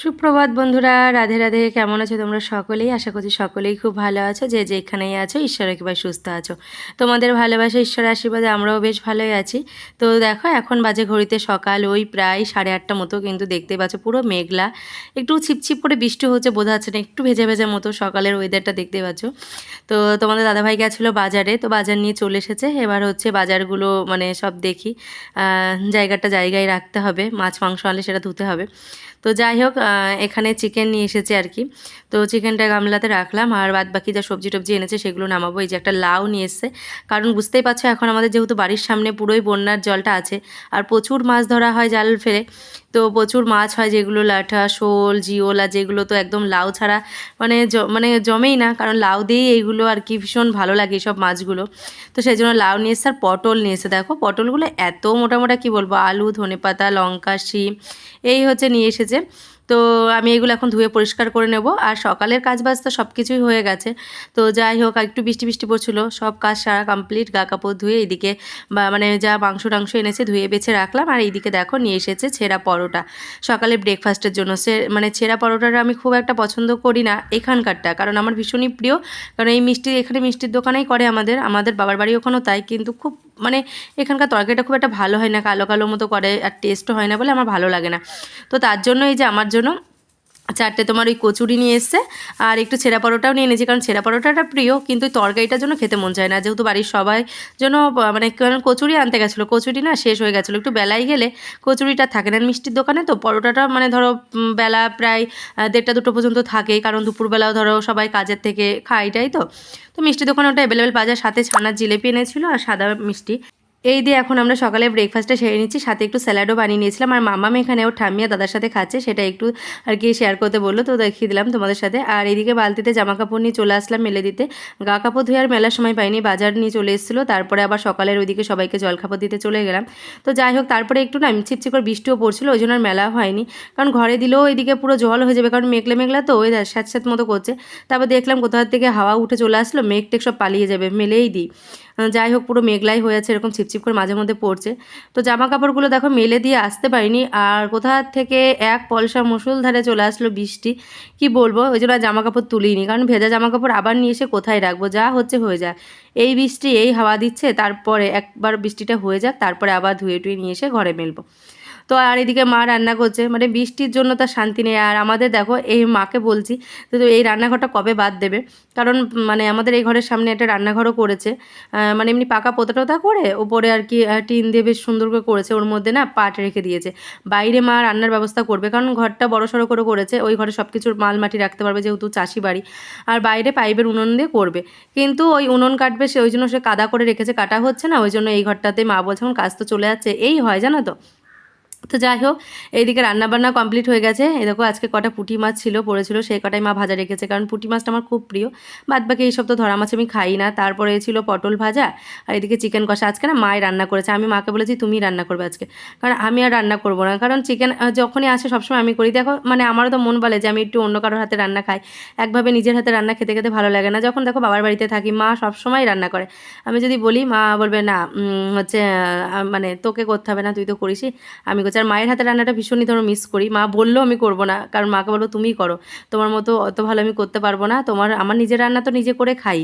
সুপ্রভাত বন্ধুরা, রাধে রাধে, কেমন আছো তোমরা সকলেই? আশা করছি সকলেই খুব ভালো আছো, যে যেখানেই আছো ঈশ্বর একেবারে সুস্থ আছো। তোমাদের ভালোবাসা, ঈশ্বরের আশীর্বাদে আমরাও বেশ ভালোই আছি। তো দেখো, এখন বাজে ঘড়িতে সকাল, ওই প্রায় সাড়ে আটটা মতো কিন্তু দেখতে পাচ্ছ পুরো মেঘলা। একটু ছিপছিপ করে বৃষ্টি হচ্ছে, বোঝা যাচ্ছে না, একটু ভেজা ভেজা মতো সকালের ওয়েদারটা দেখতে পাচ্ছ। তো তোমাদের দাদাভাই গেছিল বাজারে, তো বাজার নিয়ে চলে এসেছে। এবার হচ্ছে বাজারগুলো মানে সব দেখি জায়গাটা জায়গায় রাখতে হবে, মাছ, মাংস আনলে সেটা ধুতে হবে। তো যাই হোক এখানে চিকেন নিয়ে এসেছে আর কি। তো চিকেনটা গামলাতে রাখলাম আর বাদ বাকি যা সবজি টবজি এনেছে সেগুলো নামাবো। এই যে একটা লাউ নিয়ে এসছে। কারণ বুঝতেই পারছ, এখন আমাদের যেহেতু বাড়ির সামনে পুরোই বন্যার জলটা আছে আর প্রচুর মাছ ধরা হয় জাল ফেলে। তো প্রচুর মাছ হয় যেগুলো লাঠা, শোল, জিওলা যেগুলো তো একদম লাউ ছাড়া মানে মানে জমেই না। কারণ লাউ দিয়েই এইগুলো আর কি ভীষণ ভালো লাগে সব মাছগুলো। তো সেই জন্য লাউ নিয়ে এসছে আর পটল নিয়ে এসে দেখো, পটলগুলো এত মোটামোটা মোটা কী বলব? আলু, ধনেপাতা, লঙ্কা, শিম, এই হচ্ছে নিয়ে এসেছে। তো আমি এগুলো এখন ধুয়ে পরিষ্কার করে নেব। আর সকালের কাজ বাজ তো সব কিছুই হয়ে গেছে। তো যাই হোক একটু বৃষ্টি বৃষ্টি পড়ছিল। সব কাজ সারা কমপ্লিট গা কাপড় ধুয়ে এইদিকে বা মানে যা মাংস টাংস এনেছে ধুয়ে বেছে রাখলাম। আর এইদিকে দেখো, নিয়ে এসেছে ছেঁড়া পরোটা। সকালে ব্রেকফাস্টের জন্য সে মানে ছেঁড়া পরোটাটা আমি খুব একটা পছন্দ করি না এখানকারটা। কারণ আমার ভীষণই প্রিয়। কারণ এই মিষ্টি, এখানে মিষ্টির দোকানেই করে আমাদের। আমাদের বাবার বাড়ি ওখানেও তাই। কিন্তু খুব মানে এখানকার তরকারিটা খুব একটা ভালো হয় না, কালো কালো মতো করে আর টেস্টও হয় না বলে আমার ভালো লাগে না। তো তার জন্য এই যে আমার জন্য চারটে তোমার ওই কচুরি নিয়ে এসছে, আর একটু ছেঁড়া পরোটাও নিয়ে এনেছি, কারণ ছেঁড়া পরোটাটা প্রিয়, কিন্তু তরকারিটার জন্য খেতে মন চায় না। যেহেতু বাড়ির সবাই জন্য মানে কারণ কচুরি আনতে গেছিল, কচুরি না শেষ হয়ে গেছিল। একটু বেলায় গেলে কচুরিটা থাকে না, মিষ্টির দোকানে তো পরোটাটা মানে ধরো বেলা প্রায় দেড়টা দুটো পর্যন্ত থাকে, কারণ দুপুরবেলাও ধরো সবাই কাজের থেকে খায় খাইটাই তো। তো মিষ্টি দোকানে ওটা অ্যাভেলেবেল পাওয়া যায়। সাথে ছানার জিলেপি এনেছিলো আর সাদা মিষ্টি। এই দিয়ে এখন আমরা সকালে ব্রেকফাস্টটা সেরে নিচ্ছি। সাথে একটু স্যালাডও বানিয়ে নিয়েছিলাম। আর মামাম এখানে ও ঠাম্মিয়া দাদার সাথে খাচ্ছে, সেটা একটু আর কি শেয়ার করতে বলল, তো দেখিয়ে দিলাম তোমাদের সাথে। আর এইদিকে বালতিতে জামা কাপড় নিয়ে চলে আসলাম মেলে দিতে গা কাপড় ধুয়ে আর মেলার সময় পাইনি, বাজার নিয়ে চলে এসেছিল। তারপরে আবার সকালের ওইদিকে সবাইকে জল খাবার দিতে চলে গেলাম। তো যাই হোক, তারপরে একটু না ছিপছি করে বৃষ্টিও পড়ছিল, ওই জন্য আর মেলা হয়নি। কারণ ঘরে দিলেও এদিকে পুরো জল হয়ে যাবে, কারণ মেঘলা মেঘলা তো, ওই স্যাঁত স্যাঁত মতো করছে। তারপর দেখলাম কোথাও থেকে হাওয়া উঠে চলে আসলো মেঘ টেক সব পালিয়ে যাবে, মেলেই দিই। যাই হোক, পুরো মেঘলাই হয়ে আছে, এরকম ছিপছিপ করে মাঝে মধ্যে পড়ছে। তো জামা কাপড়গুলো দেখো মেলে দিয়ে আসতে পারিনি। আর কোথা থেকে এক পলসা মুসুল ধারে চলে আসলো বৃষ্টি, কি বলব? ওই জন্য জামা কাপড় তুলিনি। কারণ ভেজা জামা কাপড় আবার নিয়ে এসে কোথায় রাখব? যা হচ্ছে হয়ে যায়। এই বৃষ্টি, এই হাওয়া দিচ্ছে, তারপরে একবার বৃষ্টিটা হয়ে যাক, তারপরে আবার ধুয়ে টুয়ে নিয়ে এসে ঘরে মেলবো। তো আর এদিকে মা রান্না করছে। মানে বৃষ্টির জন্য তার শান্তি নেই। আর আমাদের দেখো, এই মাকে বলছি, তো এই রান্নাঘরটা কবে বাদ দেবে? কারণ মানে আমাদের এই ঘরের সামনে একটা রান্নাঘরও করেছে। মানে এমনি পাকা পোতা টোতা করে, ওপরে আর কি টিন দিয়ে বেশ সুন্দর করে করেছে। ওর মধ্যে না পাট রেখে দিয়েছে। বাইরে মা রান্নার ব্যবস্থা করবে। কারণ ঘরটা বড় সড়ো করে করেছে। ওই ঘরে সব কিছুর মাল মাটি রাখতে পারবে, যেহেতু চাষি বাড়ি। আর বাইরে পাইপের উনুন দিয়ে করবে। কিন্তু ওই উনুন কাটবে সে, ওই জন্য সে কাদা করে রেখেছে। কাটা হচ্ছে না, ওই জন্য এই ঘরটাতে মা বলছে এখন কাজ তো চলে যাচ্ছে। এই হয়, জানো তো? তো যাই হোক, এইদিকে রান্নাবান্না কমপ্লিট হয়ে গেছে। দেখো, আজকে কটা পুঁটি মাছ ছিল, পড়েছিল, সেই কটাই মা ভাজা রেখেছে। কারণ পুঁটি মাছটা আমার খুব প্রিয়। বাদ বাকি এইসব তো ধরা মাছ আমি খাই না। তারপরে ছিল পটল ভাজা আর এদিকে চিকেন কষা। আজকে না মাই রান্না করেছে। আমি মাকে বলেছি তুমি রান্না করবে আজকে। কারণ আমি আর রান্না করব না। কারণ চিকেন যখনই আসে সবসময় আমি করি। দেখো মানে আমারও তো মন বলে যে আমি একটু অন্য কারোর হাতে রান্না খাই। একভাবে নিজের হাতে রান্না খেতে খেতে ভালো লাগে না। যখন দেখো বাবার বাড়িতে থাকি, মা সবসময় রান্না করে। আমি যদি বলি, মা বলবে, না হচ্ছে মানে তোকে করতে হবে না, তুই তো করিসই। আমি করছি আর মায়ের হাতে রান্নাটা ভীষণই ধরো মিস করি। মা বললেও আমি করব না। কারণ মাকে বলব তুমিই করো। তোমার মতো অত ভালো আমি করতে পারব না। তোমার, আমার নিজের রান্না তো নিজে করে খাই।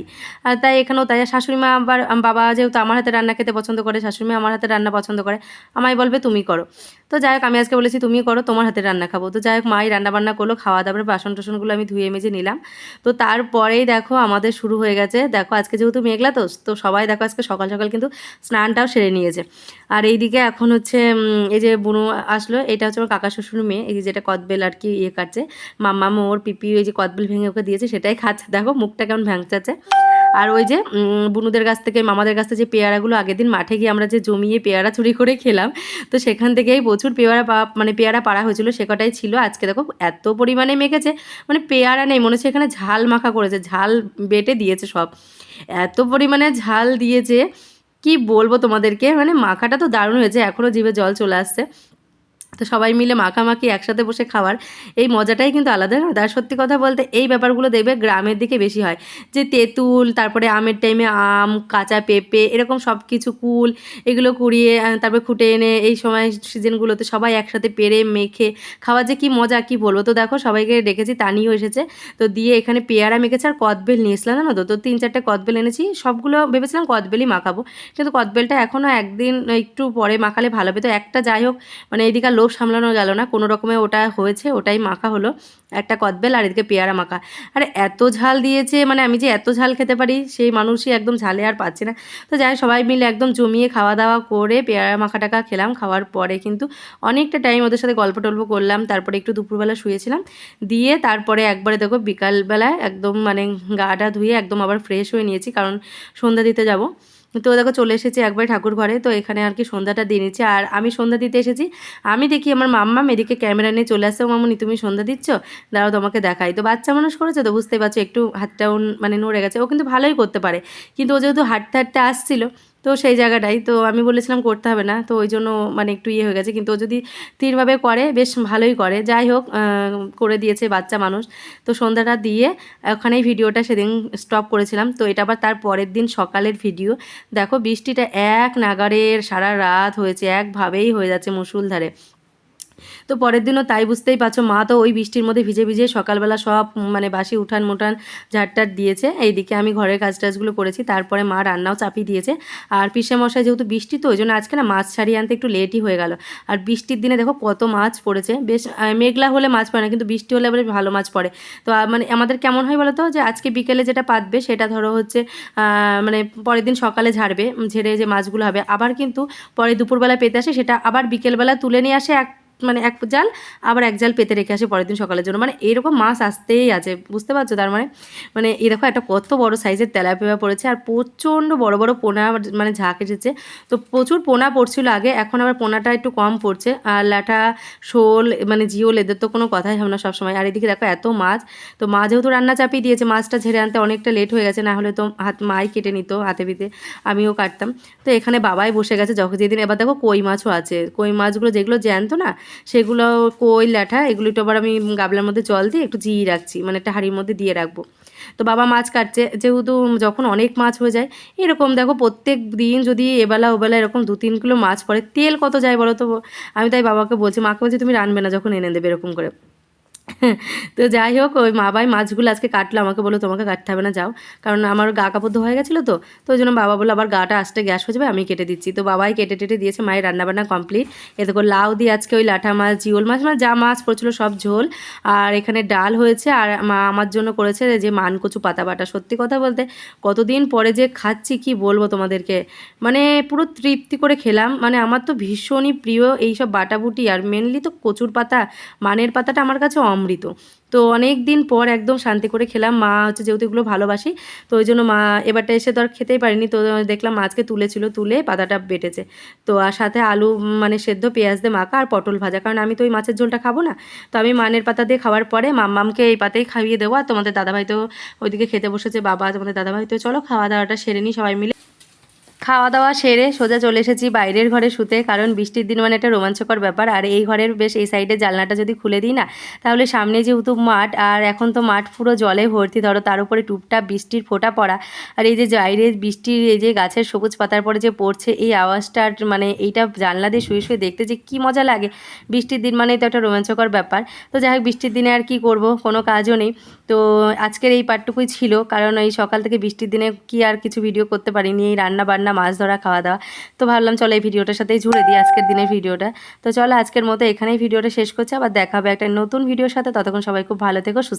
আর তাই এখানেও তাই। শাশুড়ি মা আবার বাবা যেহেতু আমার হাতে রান্না খেতে পছন্দ করে, শাশুড়ি মা আমার হাতে রান্না পছন্দ করে, আমায় বলবে, তুমি করো। তো যাই হোক, আমি আজকে বলেছি তুমি করো, তোমার হাতে রান্না খাব। তো যাই হোক মাই রান্না বান্না করল, খাওয়া দাওয়ার বাসন টাসনগুলো আমি ধুয়ে মেজে নিলাম। তো তারপরেই দেখো, আমাদের শুরু হয়ে গেছে। দেখো, আজকে যেহেতু মেঘলা তো তো সবাই দেখো আজকে সকাল সকাল কিন্তু স্নানটাও সেরে নিয়েছে। আর এইদিকে এখন হচ্ছে এই যে বুনু আসলো, এটা হচ্ছে আমার কাকা শ্বশুর মেয়ে, এই যেটা কদবেল আর কি ইয়ে কাটছে। মাম্মা ওর পিপি ওই যে কদবেল ভেঙে ওকে দিয়েছে, সেটাই খাচ্ছে। দেখো মুখটা কেমন ভ্যাংচাচ্ছে। আর ওই যে বুনুদের কাছ থেকে, মামাদের কাছ থেকে যে পেয়ারাগুলো আগের দিন মাঠে গিয়ে আমরা যে জমিয়ে পেয়ারা চুরি করে খেলাম, তো সেখান থেকেই প্রচুর পেয়ারা পা- মানে পেয়ারা পাড়া হয়েছিল, সে কটাই ছিল। আজকে দেখো এত পরিমাণে মেখেছে মানে পেয়ারা নেই, মনে হচ্ছে এখানে ঝাল মাখা করেছে, ঝাল বেটে দিয়েছে সব। এত পরিমাণে ঝাল দিয়েছে, কি বলব তোমাদেরকে মানে মাখাটা তো দারুণ হয়েছে এখনও জিভে জল চলে আসছে। তো সবাই মিলে মাখামাখি একসাথে বসে খাওয়ার এই মজাটাই কিন্তু আলাদা, না? তার সত্যি কথা বলতে এই ব্যাপারগুলো দেখবে গ্রামের দিকে বেশি হয়। যে তেঁতুল, তারপরে আমের টাইমে আম, কাঁচা পেঁপে, এরকম সব কিছু কুল, এগুলো কুড়িয়ে তারপরে খুঁটে এনে এই সময় সিজনগুলোতে সবাই একসাথে পেরে, মেখে খাওয়ার যে কি মজা, কি বলব? তো দেখো সবাইকে ডেকেছি, তানিও এসেছে। তো দিয়ে এখানে পেয়ারা মেখেছে আর কদবেল নিয়ে এসলাম না তো? তো তিন চারটে কদবেল এনেছি। সবগুলো ভেবেছিলাম কদবেলই মাখাবো। কিন্তু কদবেলটা এখনও একদিন, একটু পরে মাখালে ভালো হবে। তো একটা যাই হোক মানে এইদিকে আর লোভ সামলানো গেল না, কোনো রকমে ওটা হয়েছে, ওটাই মাখা হলো, একটা কদবেল আর এদিকে পেয়ারা মাখা। আরে এত ঝাল দিয়েছে মানে আমি যে এত ঝাল খেতে পারি, সেই মানুষই একদম ঝালে আর পাচ্ছে না। তো যাই সবাই মিলে একদম জমিয়ে খাওয়া দাওয়া করে পেয়ারা মাখা টাকা খেলাম, খাওয়ার পরে কিন্তু অনেকটা টাইম ওদের সাথে গল্প টল্প করলাম, তারপরে একটু দুপুরবেলা শুয়েছিলাম, দিয়ে তারপরে একবারে দেখো বিকালবেলায় একদম মানে গাটা ধুয়ে একদম আবার ফ্রেশ হয়ে নিয়েছি, কারণ সন্ধ্যা দিতে যাব। তো দেখো চলে এসেছি একবার ঠাকুর ঘরে, তো এখানে আর কি সন্ধ্যাটা দিয়ে নিচ্ছি। আর আমি সন্ধ্যা দিতে এসেছি। আমি দেখি আমার মাম্মা এদিকে ক্যামেরা নিয়ে চলে আসছে "ও মামুনি, তুমি সন্ধ্যা দিচ্ছ? দাঁড়াও, তোমাকে দেখাই। তো বাচ্চা মানুষ করেছে তো বুঝতেই পারছ, একটু হাতটাও মানে নড়ে গেছে। ও কিন্তু ভালোই করতে পারে। কিন্তু ও যেহেতু হাঁটতে হাঁটতে আসছিল তো সেই জায়গাটাই। তো আমি বলেছিলাম করতে হবে না। তো ওই জন্য মানে একটু ইয়ে হয়ে গেছে। কিন্তু ও যদি তীরভাবে করে, বেশ ভালোই করে। যাই হোক করে দিয়েছে বাচ্চা মানুষ। তো সন্ধ্যাটা দিয়ে ওখানেই ভিডিওটা সেদিন স্টপ করেছিলাম। তো এটা আবার তার পরের দিন সকালের ভিডিও। দেখো, বৃষ্টিটা এক নাগারের সারা রাত হয়েছে। একভাবেই হয়ে যাচ্ছে মুসুলধারে। তো পরের দিনও তাই বুঝতেই পারছ, মা তো ওই বৃষ্টির মধ্যে ভিজে ভিজে সকালবেলা সব মানে বাসি উঠান মুঠান ঝাড়টার দিয়েছে। এইদিকে আমি ঘরের কাজ টাজগুলো করেছি, তারপরে মা রান্নাও চাপিয়ে দিয়েছে। আর পিসে মশাই যেহেতু বৃষ্টি তো ওই জন্য আজকে না মাছ ছাড়িয়ে আনতে একটু লেটই হয়ে গেল। আর বৃষ্টির দিনে দেখো কত মাছ পড়েছে। বেশ মেঘলা হলে মাছ পড়ে না, কিন্তু বৃষ্টি হলে বেশ ভালো মাছ পড়ে। তো মানে আমাদের কেমন হয় বলো তো যে আজকে বিকেলে যেটা পাতবে সেটা ধরো হচ্ছে মানে পরের দিন সকালে ঝাড়বে, ঝেড়ে যে মাছগুলো হবে। আবার কিন্তু পরে দুপুরবেলা পেতে আসে, সেটা আবার বিকেলবেলা তুলে নিয়ে আসে এক মানে এক জাল আবার এক জাল পেতে রেখে আসে পরের দিন সকালের জন্য। মানে এরকম মাছ আসতেই আছে, বুঝতে পারছ? তার মানে মানে দেখো একটা কত বড় সাইজের তেলাপিয়া পড়েছে আর প্রচণ্ড বড় বড় পোনা মানে ঝাঁক এসেছে। তো প্রচুর পোনা পড়ছিল আগে, এখন আবার পোনাটা একটু কম পড়ছে। আর লাঠা শোল মানে জিওল এদের তো কোনো কথাই হবে না সবসময়। আর এদিকে দেখো এত মাছ, তো মা যেহেতু রান্না চাপিয়ে দিয়েছে, মাছটা ঝেড়ে আনতে অনেকটা লেট হয়ে গেছে না হলে তো হাত, মাই কেটে নিত হাতে পিতে, আমিও কাটতাম। তো এখানে বাবাই বসে গেছে যখন যেদিন, এবার দেখো কই মাছও আছে। কই মাছগুলো যেগুলো জ্যান্ত না সেগুলো কই, ল্যাঠা, এগুলো একটু আবার আমি গাবলার মধ্যে জল দিয়ে একটু জিয়ে রাখছি মানে একটা হাঁড়ির মধ্যে দিয়ে রাখব। তো বাবা মাছ কাটছে, যেহেতু যখন অনেক মাছ হয়ে যায়, এরকম দেখো প্রত্যেক দিন যদি এবেলা ওবেলা এরকম দু তিন কিলো মাছ পড়ে, তেল কত যায় বলো তো? আমি তাই বাবাকে বলছি, মাকে বলছি তুমি রানবে না যখন এনে দেবে, এরকম করে। তো যাই হোক, ওই মা বাই মাছগুলো আজকে কাটলো, আমাকে বলো তোমাকে কাটতে হবে না, যাও। কারণ আমার গা কাপড় হয়ে গেছিল তো তো ওই জন্য বাবা বলল, আবার গাটা আসতে গ্যাস হয়ে যাবে, আমি কেটে দিচ্ছি। তো বাবাই কেটে টেটে দিয়েছে, মায়ের রান্নাবান্না কমপ্লিট এতে করে লাউ দিয়ে আজকে ওই লাঠা মাছ, জিওল মাছ মানে যা মাছ পড়ছিল সব ঝোল। আর এখানে ডাল হয়েছে, আর মা আমার জন্য করেছে যে মান কচু পাতা বাটা। সত্যি কথা বলতে, কতদিন পরে যে খাচ্ছি, কি বলব তোমাদেরকে? মানে পুরো তৃপ্তি করে খেলাম। মানে আমার তো ভীষণই প্রিয় এইসব বাটাবুটি, আর মেনলি তো কচুর পাতা, মানের পাতাটা আমার কাছে অমৃত। তো অনেক দিন পর একদম শান্তি করে খেলাম। মা হচ্ছে যেহেতু এগুলো ভালোবাসি, তো ওই জন্য মা এবারটা এসে তো আর খেতেই পারিনি। তো দেখলাম মাছকে তুলেছিল, তুলে পাতাটা বেটেছে। তো আর সাথে আলু মানে সেদ্ধ পেঁয়াজ দিয়ে মাখা আর পটল ভাজা। কারণ আমি তো ওই মাছের ঝোলটা খাব না। তো আমি মানের পাতা দিয়ে খাওয়ার পরে মাম্মামকে এই পাতেই খাইয়ে দেবো। আর তোমাদের দাদাভাই তো ওইদিকে খেতে বসেছে, বাবা তোমাদের দাদাভাই। তো চলো খাওয়া দাওয়াটা সেরে নিই সবাই মিলে। খাওয়া দাওয়া সেরে সোজা চলে এসেছি বাইরের ঘরে শুতে, কারণ বৃষ্টির দিন মানে একটা রোমাঞ্চকর ব্যাপার। আর এই ঘরের বেশ এই সাইডে জানলাটা যদি খুলে দিই না, তাহলে সামনে যেহেতু মাঠ, আর এখন তো মাঠ পুরো জলে ভর্তি, ধরো তার উপরে টুপটাপ বৃষ্টির ফোঁটা পড়া। আর এই যে বাইরে বৃষ্টির এই যে গাছের সবুজ পাতার পরে যে পড়ছে, এই আওয়াজটা মানে এইটা জানলা দিয়ে শুয়ে শুয়ে দেখতে যে কী মজা লাগে। বৃষ্টির দিন মানেই তো একটা রোমাঞ্চকর ব্যাপার। তো যাই হোক, বৃষ্টির দিনে আর কি করব, কোনো কাজও নেই। তো আজকের এই পার্টটুকুই ছিল, কারণ এই সকাল থেকে বৃষ্টির দিনে কি আর কিছু ভিডিও করতে পারিনি, এই রান্না বান্না মাছ ধরা, খাওয়া দাওয়া। তো ভাবলাম চলো এই ভিডিওটার সাথেই জুড়ে দিই আজকের দিনের ভিডিওটা। তো চলো আজকের মতো এখানেই ভিডিওটা শেষ করছি। আবার দেখাবে একটা নতুন ভিডিওর সাথে। ততক্ষণ সবাই খুব ভালো থেকো, সুস্থ